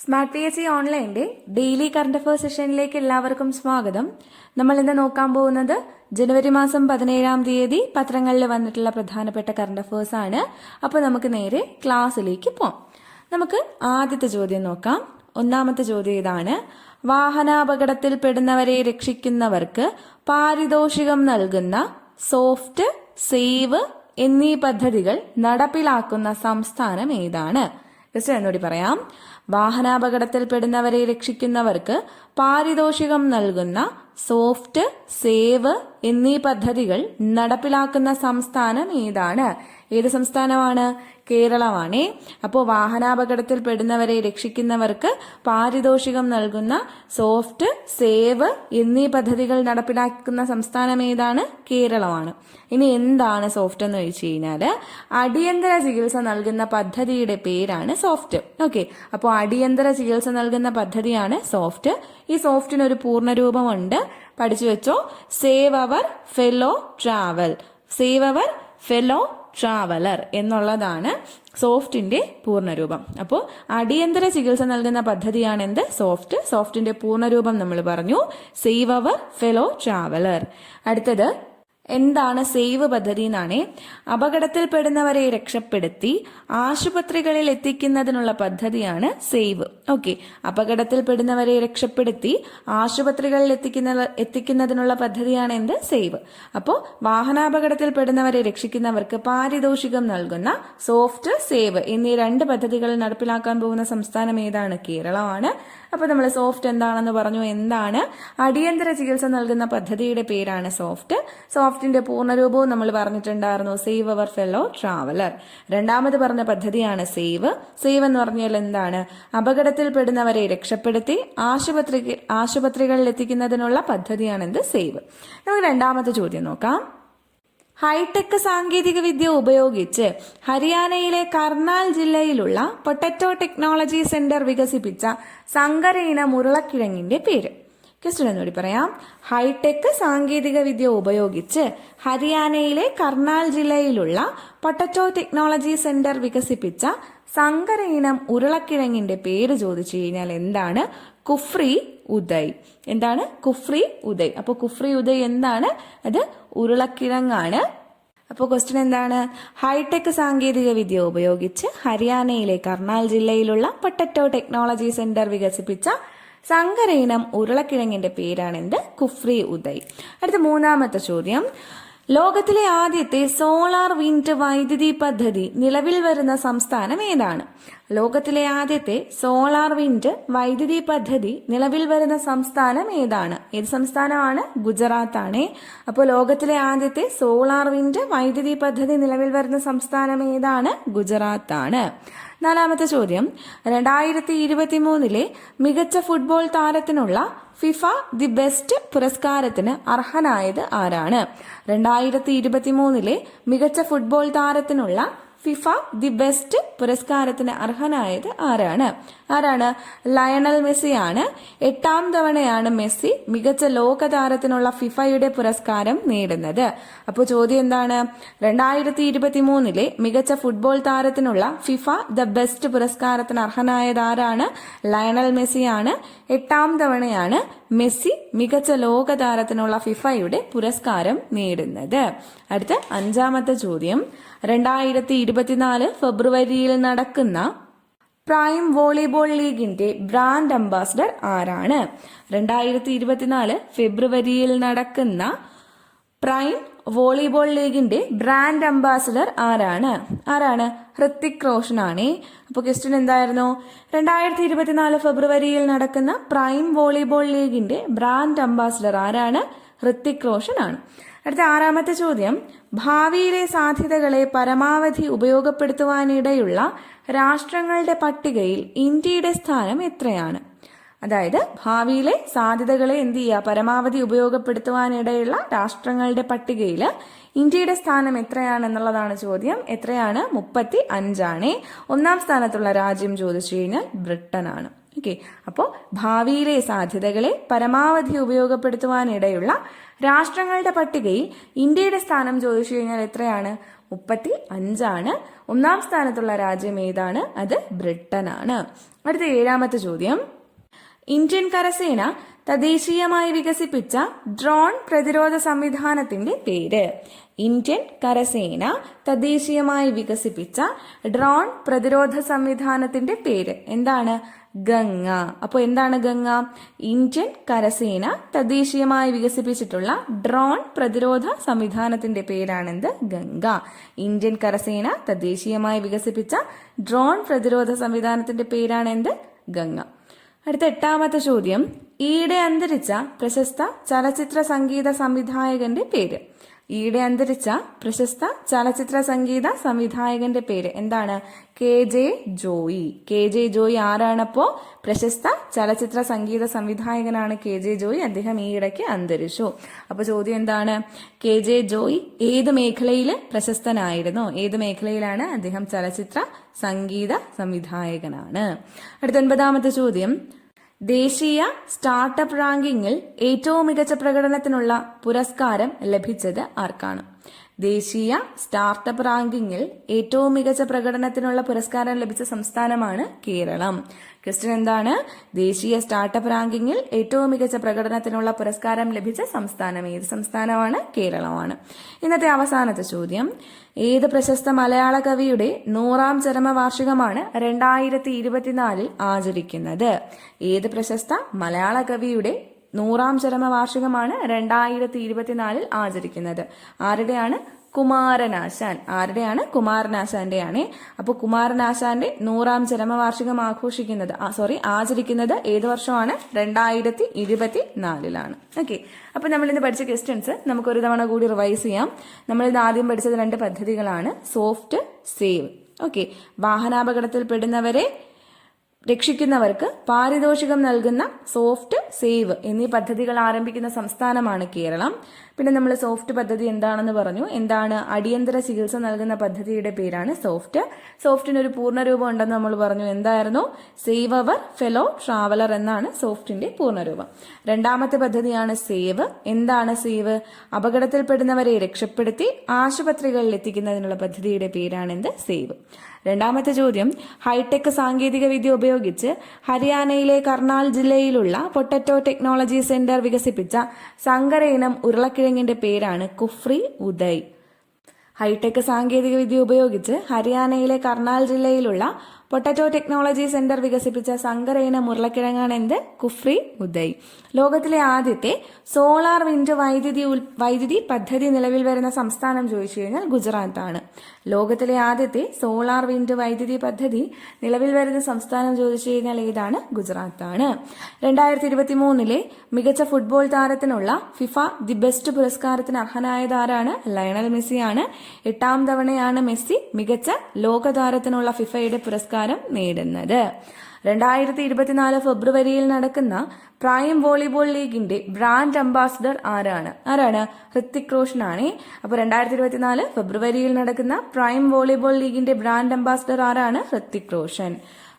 Smart P S C ഓൺലൈന്റെ daily current affairs സെഷനിലേക്ക് എല്ലാവർക്കും സ്വാഗതം. നമ്മൾ ഇന്ന് നോക്കാൻ പോകുന്നത് ജനുവരി മാസം പതിനേഴാം തീയതി പത്രങ്ങളിൽ വന്നിട്ടുള്ള പ്രധാനപ്പെട്ട കറണ്ട് അഫയേഴ്സ് ആണ്. അപ്പോൾ നമുക്ക് നേരെ ക്ലാസ്സിലേക്ക് പോകാം നമുക്ക് ആദ്യത്തെ ചോദ്യം നോക്കാം. ഒന്നാമത്തെ ചോദ്യം ഇതാണ്. വാഹനാപകടത്തിൽ പെടുന്നവരെ രക്ഷിക്കുന്നവർക്ക് പാരിതോഷികം നൽകുന്ന സോഫ്റ്റ് സേവ് എന്നീ പദ്ധതികൾ നടപ്പിലാക്കുന്ന സംസ്ഥാനം ഏതാണ്? ജസ്റ്റ് എന്നോടി പറയാം. വാഹനാപകടത്തിൽ പെടുന്നവരെ രക്ഷിക്കുന്നവർക്ക് പാരിതോഷികം നൽകുന്ന സോഫ്റ്റ് സേവ് എന്നീ പദ്ധതികൾ നടപ്പിലാക്കുന്ന സംസ്ഥാനം ഏതാണ്? ഏത് സംസ്ഥാനമാണ്? കേരളമാണേ. അപ്പോൾ വാഹനാപകടത്തിൽ പെടുന്നവരെ രക്ഷിക്കുന്നവർക്ക് പാരിതോഷികം നൽകുന്ന സോഫ്റ്റ് സേവ് എന്നീ പദ്ധതികൾ നടപ്പിലാക്കുന്ന സംസ്ഥാനം ഏതാണ്? കേരളമാണ്. ഇനി എന്താണ് സോഫ്റ്റ് എന്ന് ചോദിച്ചു കഴിഞ്ഞാൽ അടിയന്തര ചികിത്സ നൽകുന്ന പദ്ധതിയുടെ പേരാണ് സോഫ്റ്റ്. ഓക്കെ. അപ്പോൾ അടിയന്തര ചികിത്സ നൽകുന്ന പദ്ധതിയാണ് സോഫ്റ്റ്. ഈ സോഫ്റ്റിന് ഒരു പൂർണരൂപമുണ്ട്. പഠിച്ചു വെച്ചോ. Save our fellow travel. Save our fellow traveller എന്നുള്ളതാണ് സോഫ്റ്റിന്റെ പൂർണരൂപം. അപ്പോൾ അടിയന്തര ചികിത്സ നൽകുന്ന പദ്ധതിയാണ് എന്ത് സോഫ്റ്റ് സോഫ്റ്റിന്റെ പൂർണരൂപം നമ്മൾ പറഞ്ഞു. സേവ് അവർ ഫെലോ ട്രാവലർ അടുത്തത് എന്താണ് സേവ് പദ്ധതി എന്നാണ്. അപകടത്തിൽപ്പെടുന്നവരെ രക്ഷപ്പെടുത്തി ആശുപത്രികളിൽ എത്തിക്കുന്നതിനുള്ള പദ്ധതിയാണ് സേവ്. ഓക്കെ. അപകടത്തിൽപ്പെടുന്നവരെ രക്ഷപ്പെടുത്തി ആശുപത്രികളിൽ എത്തിക്കുന്ന എത്തിക്കുന്നതിനുള്ള പദ്ധതിയാണ് എന്ത്? സേവ്. അപ്പോൾ വാഹനാപകടത്തിൽപ്പെടുന്നവരെ രക്ഷിക്കുന്നവർക്ക് പാരിതോഷികം നൽകുന്ന സോഫ്റ്റ് സേവ് എന്നീ രണ്ട് പദ്ധതികൾ നടപ്പിലാക്കാൻ പോകുന്ന സംസ്ഥാനം ഏതാണ്? കേരളമാണ്. അപ്പോൾ നമ്മൾ സോഫ്റ്റ് എന്താണെന്ന് പറഞ്ഞു എന്താണ്? അടിയന്തര ചികിത്സ നൽകുന്ന പദ്ധതിയുടെ പേരാണ് സോഫ്റ്റ്. സോഫ്റ്റിന്റെ പൂർണരൂപവും നമ്മൾ പറഞ്ഞിട്ടുണ്ടായിരുന്നു സേവ് അവർ ഫെലോ ട്രാവലർ. രണ്ടാമത് പറഞ്ഞ പദ്ധതിയാണ് സേവ്. സേവ് എന്ന് പറഞ്ഞാൽ എന്താണ്? അപകടത്തിൽപ്പെടുന്നവരെ രക്ഷപ്പെടുത്തി ആശുപത്രി ആശുപത്രികളിൽ എത്തിക്കുന്നതിനുള്ള പദ്ധതിയാണ് എന്ത് സേവ്. നമുക്ക് രണ്ടാമത്തെ ചോദ്യം നോക്കാം. ഹൈടെക് സാങ്കേതിക വിദ്യ ഉപയോഗിച്ച് ഹരിയാനയിലെ കർണാൽ ജില്ലയിലുള്ള പൊട്ടറ്റോ ടെക്നോളജി സെന്റർ വികസിപ്പിച്ച സങ്കരയിന ഉരുളക്കിഴങ്ങിന്റെ പേര്. ക്വസ്റ്റ്യൻ പറയാം. ഹൈടെക് സാങ്കേതിക വിദ്യ ഉപയോഗിച്ച് ഹരിയാനയിലെ കർണാൽ ജില്ലയിലുള്ള പൊട്ടറ്റോ ടെക്നോളജി സെന്റർ വികസിപ്പിച്ച സങ്കര ഇനം ഉരുളക്കിഴങ്ങിന്റെ പേര് ചോദിച്ചു കഴിഞ്ഞാൽ എന്താണ്? കുഫ്രി ഉദയ്. എന്താണ്? കുഫ്രി ഉദയ്. അപ്പോൾ കുഫ്രി ഉദയ് എന്താണ്? അത് ഉരുളക്കിഴങ്ങാണ്. അപ്പോൾ ക്വസ്റ്റ്യൻ എന്താണ്? ഹൈടെക് സാങ്കേതിക വിദ്യ ഉപയോഗിച്ച് ഹരിയാനയിലെ കർണാൽ ജില്ലയിലുള്ള പട്ടറ്റോ ടെക്നോളജി സെന്റർ വികസിപ്പിച്ച സങ്കരയിനം ഉരുളക്കിഴങ്ങിന്റെ പേരാണ് എന്ത്? കുഫ്രി ഉദയ്. അടുത്ത മൂന്നാമത്തെ ചോദ്യം. ലോകത്തിലെ ആദ്യത്തെ സോളാർ വിൻഡ് വൈദ്യുതി പദ്ധതി നിലവിൽ വരുന്ന സംസ്ഥാനം ഏതാണ്? ലോകത്തിലെ ആദ്യത്തെ സോളാർ വിൻഡ് വൈദ്യുതി പദ്ധതി നിലവിൽ വരുന്ന സംസ്ഥാനം ഏതാണ്? ഏത് സംസ്ഥാനമാണ്? ഗുജറാത്ത് ആണ് അപ്പോൾ ലോകത്തിലെ ആദ്യത്തെ സോളാർ വിൻഡ് വൈദ്യുതി പദ്ധതി നിലവിൽ വരുന്ന സംസ്ഥാനം ഏതാണ്? ഗുജറാത്ത് ആണ് നാലാമത്തെ ചോദ്യം. രണ്ടായിരത്തി ഇരുപത്തി മൂന്നിലെ മികച്ച ഫുട്ബോൾ താരത്തിനുള്ള ഫിഫ ദി ബെസ്റ്റ് പുരസ്കാരത്തിന് അർഹനായത് ആരാണ്? രണ്ടായിരത്തി ഇരുപത്തി മൂന്നിലെ മികച്ച ഫുട്ബോൾ താരത്തിനുള്ള ഫിഫ ദി ബെസ്റ്റ് പുരസ്കാരത്തിന് അർഹനായത് ആരാണ്? ആരാണ്? ലയണൽ മെസ്സിയാണ്. എട്ടാം തവണയാണ് മെസ്സി മികച്ച ലോക താരത്തിനുള്ള ഫിഫയുടെ പുരസ്കാരം നേടുന്നത്. അപ്പോൾ ചോദ്യം എന്താണ്? രണ്ടായിരത്തി ഇരുപത്തി മൂന്നിലെ മികച്ച ഫുട്ബോൾ താരത്തിനുള്ള ഫിഫ ദ ബെസ്റ്റ് പുരസ്കാരത്തിന് അർഹനായത് ആരാണ്? ലയണൽ മെസ്സിയാണ്. എട്ടാം തവണയാണ് മെസ്സി മികച്ച ലോക താരത്തിനുള്ള ഫിഫയുടെ പുരസ്കാരം നേടുന്നത്. അടുത്ത അഞ്ചാമത്തെ ചോദ്യം. രണ്ടായിരത്തി ഇരുപത്തിനാല് ഫെബ്രുവരിയിൽ നടക്കുന്ന പ്രൈം വോളിബോൾ ലീഗിന്റെ ബ്രാൻഡ് അംബാസഡർ ആരാണ്? രണ്ടായിരത്തി ഇരുപത്തിനാല് ഫെബ്രുവരിയിൽ നടക്കുന്ന പ്രൈം വോളിബോൾ ലീഗിന്റെ ബ്രാൻഡ് അംബാസഡർ ആരാണ്? ആരാണ്? ഹൃത്തിക് റോഷൻ ആണ് അപ്പോൾ ക്വസ്റ്റ്യൻ എന്തായിരുന്നു? രണ്ടായിരത്തി ഇരുപത്തിനാല് ഫെബ്രുവരിയിൽ നടക്കുന്ന പ്രൈം വോളിബോൾ ലീഗിന്റെ ബ്രാൻഡ് അംബാസഡർ ആരാണ്? ഹൃത്തിക് റോഷൻ ആണ് അടുത്ത ആറാമത്തെ ചോദ്യം. ഭാവിയിലെ സാധ്യതകളെ പരമാവധി ഉപയോഗപ്പെടുത്തുവാനിടയുള്ള രാഷ്ട്രങ്ങളുടെ പട്ടികയിൽ ഇന്ത്യയുടെ സ്ഥാനം എത്രയാണ്? അതായത് ഭാവിയിലെ സാധ്യതകളെ എന്ത് ചെയ്യുക പരമാവധി ഉപയോഗപ്പെടുത്തുവാനിടയുള്ള രാഷ്ട്രങ്ങളുടെ പട്ടികയിൽ ഇന്ത്യയുടെ സ്ഥാനം എത്രയാണെന്നുള്ളതാണ് ചോദ്യം. എത്രയാണ്? മുപ്പത്തി അഞ്ചാണ് ഒന്നാം സ്ഥാനത്തുള്ള രാജ്യം ചോദിച്ചു കഴിഞ്ഞാൽ ബ്രിട്ടനാണ്. ഓക്കെ. അപ്പോൾ ഭാവിയിലെ സാധ്യതകളെ പരമാവധി ഉപയോഗപ്പെടുത്തുവാനിടയുള്ള രാഷ്ട്രങ്ങളുടെ പട്ടികയിൽ ഇന്ത്യയുടെ സ്ഥാനം ചോദിച്ചു കഴിഞ്ഞാൽ എത്രയാണ്? മുപ്പത്തി അഞ്ചാണ് ഒന്നാം സ്ഥാനത്തുള്ള രാജ്യം ഏതാണ്? അത് ബ്രിട്ടനാണ്. അടുത്ത ഏഴാമത്തെ ചോദ്യം. ഇന്ത്യൻ കരസേന തദ്ദേശീയമായി വികസിപ്പിച്ച ഡ്രോൺ പ്രതിരോധ സംവിധാനത്തിന്റെ പേര്. ഇന്ത്യൻ കരസേന തദ്ദേശീയമായി വികസിപ്പിച്ച ഡ്രോൺ പ്രതിരോധ സംവിധാനത്തിന്റെ പേര്. എന്താണ്? ഗംഗ. അപ്പോൾ എന്താണ് ഗംഗ? ഇന്ത്യൻ കരസേന തദ്ദേശീയമായി വികസിപ്പിച്ചിട്ടുള്ള ഡ്രോൺ പ്രതിരോധ സംവിധാനത്തിന്റെ പേരാണെന്ത്? ഗംഗ. ഇന്ത്യൻ കരസേന തദ്ദേശീയമായി വികസിപ്പിച്ച ഡ്രോൺ പ്രതിരോധ സംവിധാനത്തിന്റെ പേരാണെന്ത്? ഗംഗ. അടുത്ത എട്ടാമത്തെ ചോദ്യം. ഈയിടെ അന്തരിച്ച പ്രശസ്ത ചലച്ചിത്ര സംഗീത സംവിധായകന്റെ പേര്. ഈയിടെ അന്തരിച്ച പ്രശസ്ത ചലച്ചിത്ര സംഗീത സംവിധായകന്റെ പേര് എന്താണ്? K J Joy. K J Joy ആരാണപ്പോ? പ്രശസ്ത ചലച്ചിത്ര സംഗീത സംവിധായകനാണ് കെ ജെ ജോയി. അദ്ദേഹം ഈയിടയ്ക്ക് അന്തരിച്ചു. അപ്പൊ ചോദ്യം എന്താണ്? കെ ജെ ജോയി ഏത് മേഖലയിൽ പ്രശസ്തനായിരുന്നു? ഏത് മേഖലയിലാണ് അദ്ദേഹം ചലച്ചിത്ര സംഗീത സംവിധായകനാണ്? അടുത്ത ഒൻപതാമത്തെ ചോദ്യം. ദേശീയ സ്റ്റാർട്ടപ്പ് റാങ്കിങ്ങിൽ ഏറ്റവും മികച്ച പ്രകടനത്തിനുള്ള പുരസ്കാരം ലഭിച്ചത് ആർക്കാണ്? ദേശീയ സ്റ്റാർട്ടപ്പ് റാങ്കിങ്ങിൽ ഏറ്റവും മികച്ച പ്രകടനത്തിനുള്ള പുരസ്കാരം ലഭിച്ച സംസ്ഥാനമാണ് കേരളം. ക്വസ്റ്റ്യൻ എന്താണ്? ദേശീയ സ്റ്റാർട്ടപ്പ് റാങ്കിങ്ങിൽ ഏറ്റവും മികച്ച പ്രകടനത്തിനുള്ള പുരസ്കാരം ലഭിച്ച സംസ്ഥാനം ഏത് സംസ്ഥാനമാണ്? കേരളമാണ്. ഇന്നത്തെ അവസാനത്തെ ചോദ്യം. ഏത് പ്രശസ്ത മലയാള കവിയുടെ നൂറാം ചരമവാർഷികമാണ് രണ്ടായിരത്തി ഇരുപത്തിനാലിൽ ആചരിക്കുന്നത്? ഏത് പ്രശസ്ത മലയാള കവിയുടെ നൂറാം ചരമവാർഷികമാണ് രണ്ടായിരത്തി ഇരുപത്തിനാലിൽ ആചരിക്കുന്നത്. ആരുടെയാണ്? കുമാരനാശാൻ. ആരുടെയാണ്? കുമാരനാശാന്റെയാണ്. അപ്പോൾ കുമാരനാശാന്റെ നൂറാം ചരമവാർഷികം ആഘോഷിക്കുന്നത് സോറി ആചരിക്കുന്നത് ഏത് വർഷമാണ്? രണ്ടായിരത്തി ഇരുപത്തി നാലിലാണ് ഓക്കെ അപ്പൊ നമ്മൾ ഇന്ന് പഠിച്ച ക്വസ്റ്റ്യൻസ് നമുക്ക് ഒരു തവണ കൂടി റിവൈസ് ചെയ്യാം. നമ്മൾ ഇന്ന് ആദ്യം പഠിച്ചത് രണ്ട് പദ്ധതികളാണ്. സോഫ്റ്റ് സേവ് ഓക്കെ വാഹനാപകടത്തിൽ പെടുന്നവരെ രക്ഷിക്കുന്നവർക്ക് പാരിതോഷികം നൽകുന്ന സോഫ്റ്റ് സേവ് എന്നീ പദ്ധതികൾ ആരംഭിക്കുന്ന സംസ്ഥാനമാണ് കേരളം. പിന്നെ നമ്മൾ സോഫ്റ്റ് പദ്ധതി എന്താണെന്ന് പറഞ്ഞു. എന്താണ് അടിയന്തര ചികിത്സ നൽകുന്ന പദ്ധതിയുടെ പേരാണ് സോഫ്റ്റ്. സോഫ്റ്റിന് ഒരു പൂർണരൂപം ഉണ്ടെന്ന് നമ്മൾ പറഞ്ഞു. എന്തായിരുന്നു? സേവ് അവർ ഫെലോ ട്രാവലർ എന്നാണ് സോഫ്റ്റിന്റെ പൂർണരൂപം. രണ്ടാമത്തെ പദ്ധതിയാണ് സേവ്. എന്താണ് സേവ്? അപകടത്തിൽപ്പെടുന്നവരെ രക്ഷപ്പെടുത്തി ആശുപത്രികളിൽ എത്തിക്കുന്നതിനുള്ള പദ്ധതിയുടെ പേരാണ് എന്ത്? സേവ്. രണ്ടാമത്തെ ചോദ്യം ഹൈടെക് സാങ്കേതിക വിദ്യ ഉപയോഗിച്ച് ഹരിയാനയിലെ കർണാൽ ജില്ലയിലുള്ള പൊട്ടറ്റോ ടെക്നോളജി സെന്റർ വികസിപ്പിച്ച സങ്കര ഇനം ഉരുളക്കിഴങ്ങിന്റെ പേരാണ് കുഫ്രി ഉദയ്. ഹൈടെക് സാങ്കേതിക വിദ്യ ഉപയോഗിച്ച് ഹരിയാനയിലെ കർണാൽ ജില്ലയിലുള്ള പൊട്ടറ്റോ ടെക്നോളജി സെന്റർ വികസിപ്പിച്ച സങ്കരയിന ഉരുളക്കിഴങ്ങാണ് എന്ത്? കുഫ്രി ഉദയ്. ലോകത്തിലെ ആദ്യത്തെ സോളാർ വിൻഡ് വൈദ്യുതി വൈദ്യുതി പദ്ധതി നിലവിൽ വരുന്ന സംസ്ഥാനം ചോദിച്ചു കഴിഞ്ഞാൽ ഗുജറാത്താണ്. ലോകത്തിലെ ആദ്യത്തെ സോളാർ വിൻഡ് വൈദ്യുതി പദ്ധതി നിലവിൽ വരുന്ന സംസ്ഥാനം ചോദിച്ചു കഴിഞ്ഞാൽ ഏതാണ്? ഗുജറാത്താണ്. രണ്ടായിരത്തി ഇരുപത്തി മൂന്നിലെ മികച്ച ഫുട്ബോൾ താരത്തിനുള്ള ഫിഫ ദി ബെസ്റ്റ് പുരസ്കാരത്തിന് അർഹനായത് ആരാണ്? ലയണൽ മെസ്സിയാണ്. എട്ടാം തവണയാണ് മെസ്സി മികച്ച ലോകതാരത്തിനുള്ള ഫിഫയുടെ പുരസ്കാരം നേടുന്നത്. രണ്ടായിരത്തി ഇരുപത്തിനാല് ഫെബ്രുവരിയിൽ നടക്കുന്ന പ്രൈം വോളിബോൾ ലീഗിന്റെ ബ്രാൻഡ് അംബാസിഡർ ആരാണ്? ആരാണ്? ഹൃത്തിക് റോഷൻ ആണ്. അപ്പൊ രണ്ടായിരത്തി ഇരുപത്തിനാല് ഫെബ്രുവരിയിൽ നടക്കുന്ന പ്രൈം വോളിബോൾ ലീഗിന്റെ ബ്രാൻഡ് അംബാസിഡർ ആരാണ്? ഹൃത്തിക് റോഷൻ.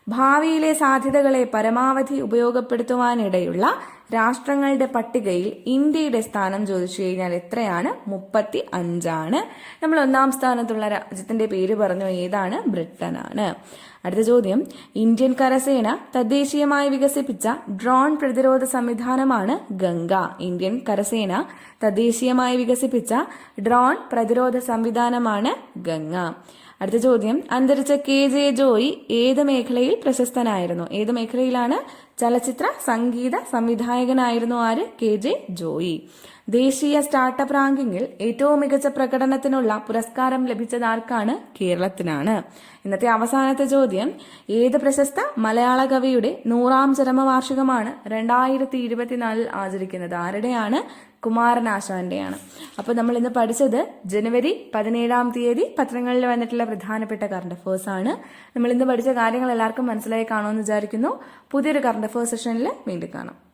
ഭാവിയിലെ സാധ്യതകളെ പരമാവധി ഉപയോഗപ്പെടുത്തുവാനിടയുള്ള രാഷ്ട്രങ്ങളുടെ പട്ടികയിൽ ഇന്ത്യയുടെ സ്ഥാനം ചോദിച്ചു കഴിഞ്ഞാൽ എത്രയാണ്? മുപ്പത്തി അഞ്ചാണ് നമ്മൾ ഒന്നാം സ്ഥാനത്തുള്ള രാജ്യത്തിന്റെ പേര് പറഞ്ഞു ഏതാണ്? ബ്രിട്ടനാണ്. അടുത്ത ചോദ്യം. ഇന്ത്യൻ കരസേന തദ്ദേശീയമായി വികസിപ്പിച്ച ഡ്രോൺ പ്രതിരോധ സംവിധാനമാണ് ഗംഗ. ഇന്ത്യൻ കരസേന തദ്ദേശീയമായി വികസിപ്പിച്ച ഡ്രോൺ പ്രതിരോധ സംവിധാനമാണ് ഗംഗ. അടുത്ത ചോദ്യം. അന്തരിച്ച കെ ജെ ജോയി ഏത് മേഖലയിൽ പ്രശസ്തനായിരുന്നു? ഏത് മേഖലയിലാണ് ചലച്ചിത്ര സംഗീത സംവിധായകനായിരുന്നു ആര്? K J Joy. ദേശീയ സ്റ്റാർട്ടപ്പ് റാങ്കിങ്ങിൽ ഏറ്റവും മികച്ച പ്രകടനത്തിനുള്ള പുരസ്കാരം ലഭിച്ചത് ആർക്കാണ്? കേരളത്തിനാണ്. ഇന്നത്തെ അവസാനത്തെ ചോദ്യം ഏത് പ്രശസ്ത മലയാള കവിയുടെ നൂറാം ചരമവാർഷികമാണ് രണ്ടായിരത്തി ഇരുപത്തിനാലിൽ ആചരിക്കുന്നത്? ആരുടെയാണ്? കുമാരനാശാന്റെയാണ് അപ്പോൾ നമ്മൾ ഇന്ന് പഠിച്ചത് ജനുവരി പതിനേഴാം തീയതി പത്രങ്ങളിൽ വന്നിട്ടുള്ള പ്രധാനപ്പെട്ട കറണ്ട് അഫേഴ്സ് ആണ്. നമ്മൾ ഇന്ന് പഠിച്ച കാര്യങ്ങൾ എല്ലാവർക്കും മനസ്സിലായി കാണുമെന്ന് വിചാരിക്കുന്നു. പുതിയൊരു കറണ്ട് അഫേഴ്സ് സെഷനിൽ വീണ്ടും കാണാം.